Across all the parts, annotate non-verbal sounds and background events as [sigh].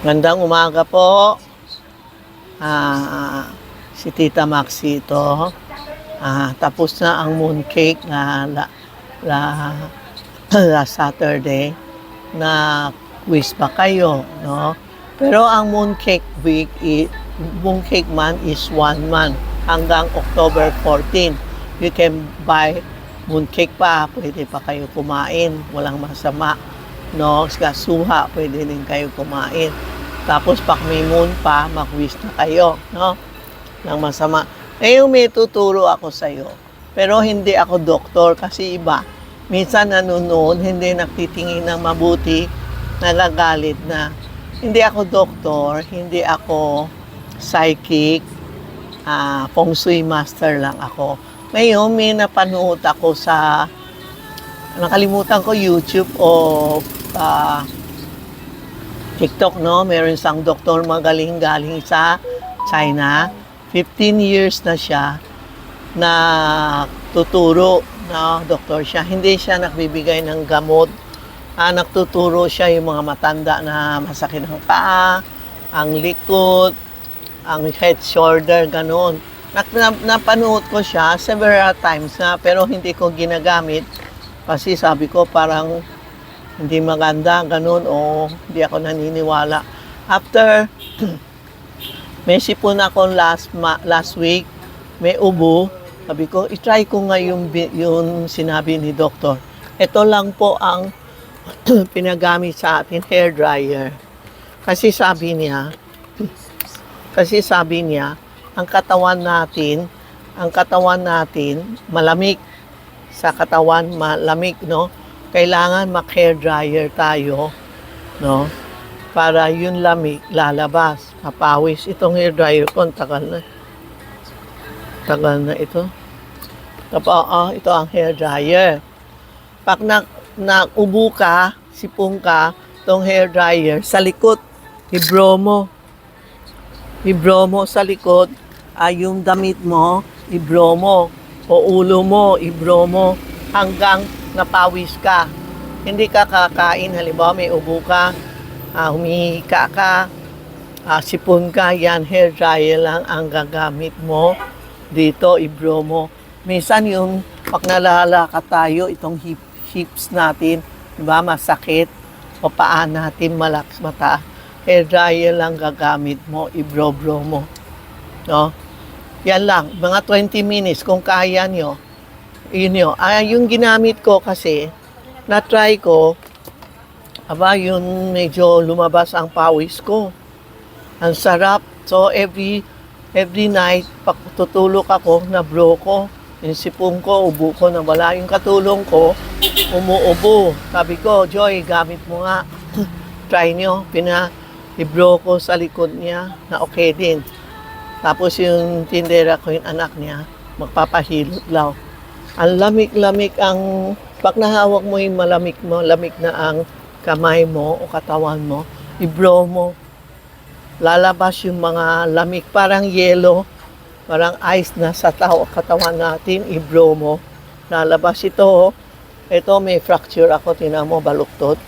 Gandang umaga po. Ah, si Tita Maxi ito. Ah, tapos na ang mooncake na la, la, [clears throat] last Saturday na quiz pa kayo, no? Pero ang mooncake week, i, mooncake month is one month hanggang October 14. You can buy mooncake pa, pwede pa kayo kumain, walang masama. No, sa suha, pwede din kayo kumain. Tapos pag may moon pa, mag-wish na kayo, no? Nang masama. Yung may tuturo ako sa'yo. Pero hindi ako doktor kasi iba. Minsan nanonood, hindi nagtitingin ng mabuti, nagagalit na. Hindi ako doktor, hindi ako psychic, ah, feng shui master lang ako. Ngayon, may napanood ako sa, nakalimutan ko YouTube o ah, TikTok, no? Meron isang doktor magaling galing sa China. 15 years na siya na tuturo na doktor siya. Hindi siya nagbibigay ng gamot. Ah, nagtuturo siya yung mga matanda na masakit ng paa, ang likod, ang head, shoulder, ganun. Nak- na- napanood ko siya several times na pero hindi ko ginagamit kasi sabi ko parang hindi maganda, ganun, o hindi ako naniniwala. After, [clears throat] may sipon ako last, ma- last week, may ubo, sabi ko, itry ko nga yung, yung sinabi ni doktor. Ito lang po ang [clears throat] pinagamit sa atin, hair dryer. Kasi sabi niya, [clears throat] kasi sabi niya, ang katawan natin, ang katawan natin, malamig. Sa katawan, malamig, no? Kailangan mag-hair dryer tayo, no? Para yung lamig lalabas, mapawis. Itong hair dryer ko, tagal na. Tagal na ito. Tapos, ah, ito ang hair dryer. Pag na, naubo ka, sipong ka, itong hair dryer, sa likod, ibromo. Ibromo sa likod, ay yung damit mo, ibromo. O ulo mo, ibromo. Hanggang napawis ka. Hindi ka kakain, halimbawa may ubo ka, ah, humihika ka, ah, sipon ka, yan, hair dryer lang ang gagamit mo. Dito, ibromo. Minsan yung pag nalalakad tayo, itong hip, hips natin, di ba, masakit, o paa natin malaks mata, hair dryer lang gagamit mo, ibro-bro mo. No? Yan lang, mga 20 minutes kung kaya nyo. Yun yun. Ah, yung ginamit ko kasi, na-try ko, aba, yun medyo lumabas ang pawis ko. Ang sarap. So, every every night, pag tutulog ako, na bro ko, yung sipong ko, ubo ko na wala. Yung katulong ko, umuubo. Sabi ko, Joy, gamit mo nga. [clears throat] Try nyo. Pina, ibro ko sa likod niya na okay din. Tapos yung tindera ko, yung anak niya, magpapahilot. Ang lamig-lamig ang, pag nahawak mo yung malamig mo, lamig na ang kamay mo o katawan mo, ibro mo. Lalabas yung mga lamig, parang yelo, parang ice na sa tao, katawan natin, ibro mo. Lalabas ito, oh. ito may fracture ako, tinan mo, baluktot.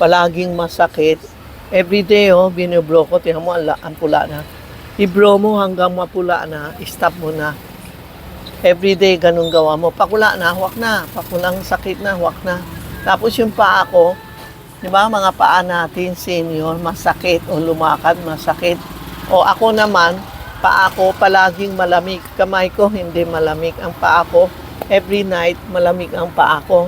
Palaging masakit. Every day, oh, binibro ko, tinan mo, ang pula na. Ibro mo hanggang mapula na, stop mo na. Every day, ganun gawa mo. Pakula na, huwag na. Pakulang sakit na, huwag na. Tapos yung paa ko, di ba, mga paa natin, senior, masakit o lumakad, masakit. O ako naman, paa ko palaging malamig. Kamay ko, hindi malamig. Ang paa ko, every night, malamig ang paa ko.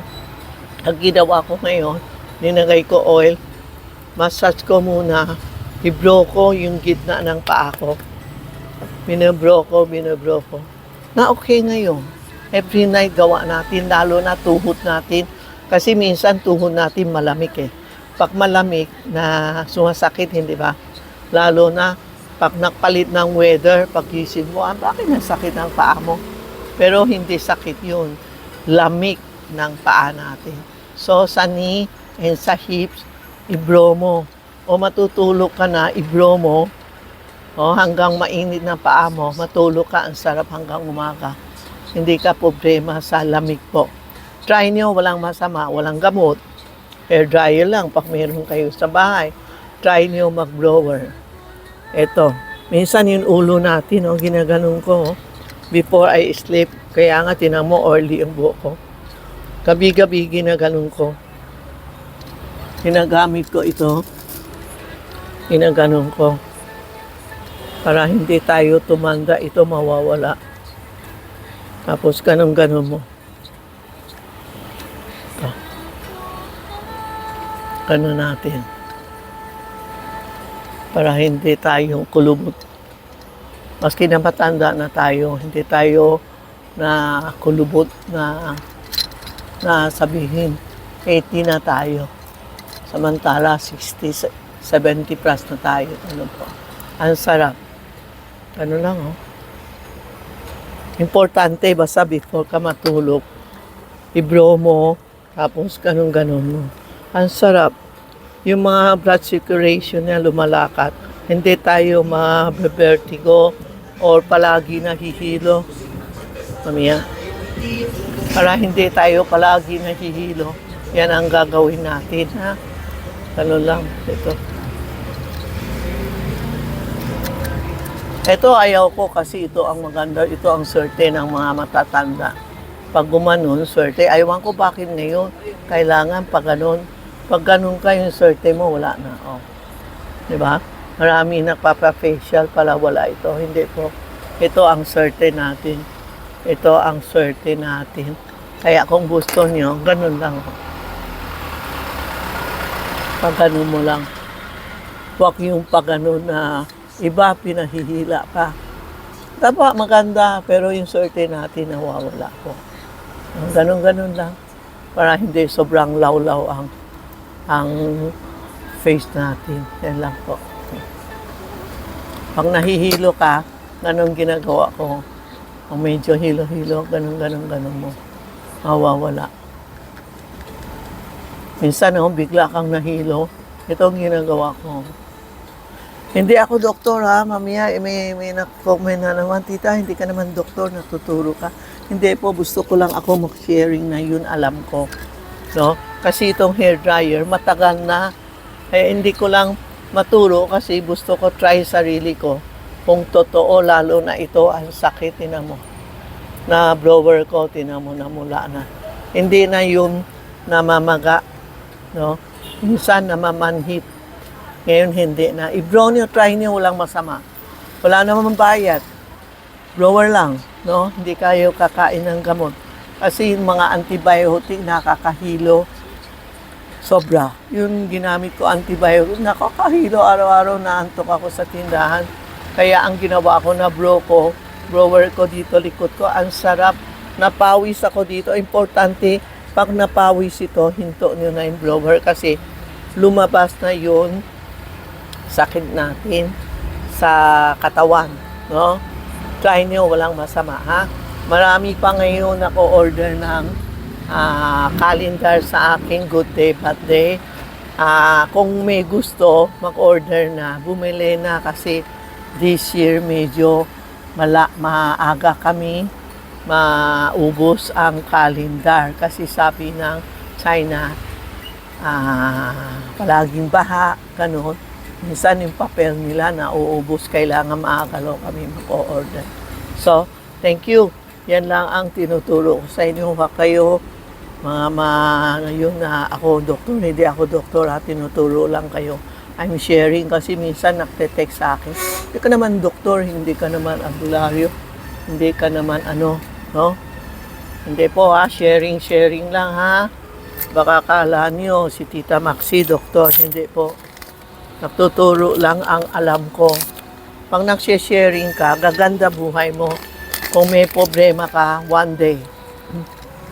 Ang ginawa ko ngayon, ninagay ko oil, massage ko muna, ibro ko yung gitna ng paa ko. Binabro ko, binabro ko. Na okay ngayon. Every night gawa natin, lalo na tuhod natin. Kasi minsan tuhod natin malamig eh. Pag malamig na sumasakit, hindi ba? Lalo na pag nagpalit ng weather, pag gising mo, ah, bakit nasakit ang paa mo? Pero hindi sakit yun. Lamig ng paa natin. So, sa knee and sa hips, ibro mo. O matutulog ka na, ibro mo. O hanggang mainit na paa mo, matulog ka, ang sarap hanggang umaga. Hindi ka problema sa lamig po. Try nyo, walang masama, walang gamot. Hair dryer lang pag meron kayo sa bahay. try nyo mag-blower. Ito, minsan yung ulo natin, oh, ginaganon ko, oh, before I sleep. Kaya nga, tinan mo, early yung buhok ko. Gabi-gabi ginaganon ko. Ginagamit ko ito. Ginaganon ko. Para hindi tayo tumanda, ito mawawala. Tapos ganun-ganon mo. Ito. Ganun natin. Para hindi tayong kulubot. Maski na matanda na tayo, hindi tayo na kulubot na na sabihin 80 na tayo. Samantala 60, 70 plus na tayo. Ano po? Ang sarap. Ano lang oh. Importante basta before ka matulog, ibro mo, tapos ganun-ganun mo. Ang sarap. Yung mga blood circulation niya lumalakat. Hindi tayo ma-vertigo or palagi nahihilo. Mamiya. Para hindi tayo palagi nahihilo. Yan ang gagawin natin, ha? Ano lang, ito. Ito ayaw ko kasi ito ang maganda, ito ang swerte ng mga matatanda. Pag gumanon, swerte. Ayawan ko bakit ngayon. Kailangan pag ganon. Pag ganon ka, yung swerte mo, wala na. Oh. Di ba? Marami nagpapa-facial pala wala ito. Hindi po. Ito ang swerte natin. Ito ang swerte natin. Kaya kung gusto nyo, ganun lang. Pag ganun mo lang. Huwag yung pag ganun na iba pinahihila pa. Dapat maganda, pero yung swerte natin nawawala po. Ganun-ganun lang. Para hindi sobrang lawlaw ang ang face natin. Yan lang po. Pag nahihilo ka, ganun ginagawa ko. Pag medyo hilo-hilo, ganun, ganun, ganun mo. Mawawala. Minsan, oh, bigla kang nahilo. Ito ang ginagawa ko. Hindi ako doktor ha, mamaya eh, may, may na-comment na naman, tita, hindi ka naman doktor, natuturo ka. Hindi po, gusto ko lang ako mag-sharing na yun alam ko. No? Kasi itong hair dryer, matagal na. Eh, hindi ko lang maturo kasi gusto ko try sarili ko. Kung totoo, lalo na ito, ang sakit, tinan mo. Na blower ko, tinan mo, namula na. Hindi na yung namamaga, no? Minsan namamanhit. Ngayon hindi na. I-blow nyo, try nyo, walang masama. Wala naman bayad. Blower lang, no? Hindi kayo kakain ng gamot. Kasi yung mga antibiotic nakakahilo. Sobra. Yung ginamit ko antibiotic, nakakahilo araw-araw na antok ako sa tindahan. Kaya ang ginawa ko na blow ko, blower ko dito, likod ko, ang sarap. Napawis ako dito. Importante, pag napawis ito, hinto nyo na yung blower kasi lumabas na yun sakit natin sa katawan, no? Try nyo, walang masama, ha? Marami pa ngayon ako order ng ah, calendar sa akin, good day, bad day. Ah, kung may gusto, mag-order na, bumili na kasi this year medyo mala, maaga kami maubos ang calendar kasi sabi ng China ah, palaging baha, ganun. Minsan yung papel nila na uubos, kailangan maagalaw kami mag-order. So, thank you. Yan lang ang tinuturo ko sa inyo. Huwag kayo, mga ma, yung na ako doktor, hindi ako doktor ha, tinuturo lang kayo. I'm sharing kasi minsan nakte-text sa akin. Hindi ka naman doktor, hindi ka naman albularyo, hindi ka naman ano, no? Hindi po ha, sharing, sharing lang ha. Baka kala nyo si Tita Maxi, doktor. Hindi po. Nagtuturo lang ang alam ko. Pag nagsha-sharing ka, gaganda buhay mo. Kung may problema ka, one day,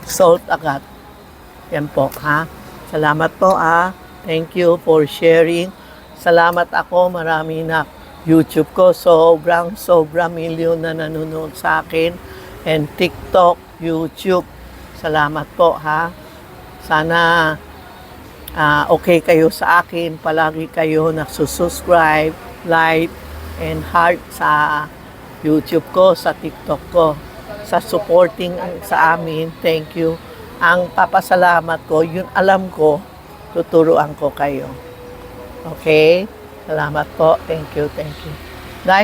solve agad. Yan po, ha? Salamat po, ha? Thank you for sharing. Salamat ako, marami na YouTube ko. Sobrang, sobrang milyon na nanonood sa akin. And TikTok, YouTube. Salamat po, ha? Sana ah, okay kayo sa akin. Palagi kayo nagsusubscribe, like, and heart sa YouTube ko, sa TikTok ko. Sa supporting sa amin. Thank you. Ang papasalamat ko, yun alam ko, tuturuan ko kayo. Okay? Salamat po. Thank you, thank you.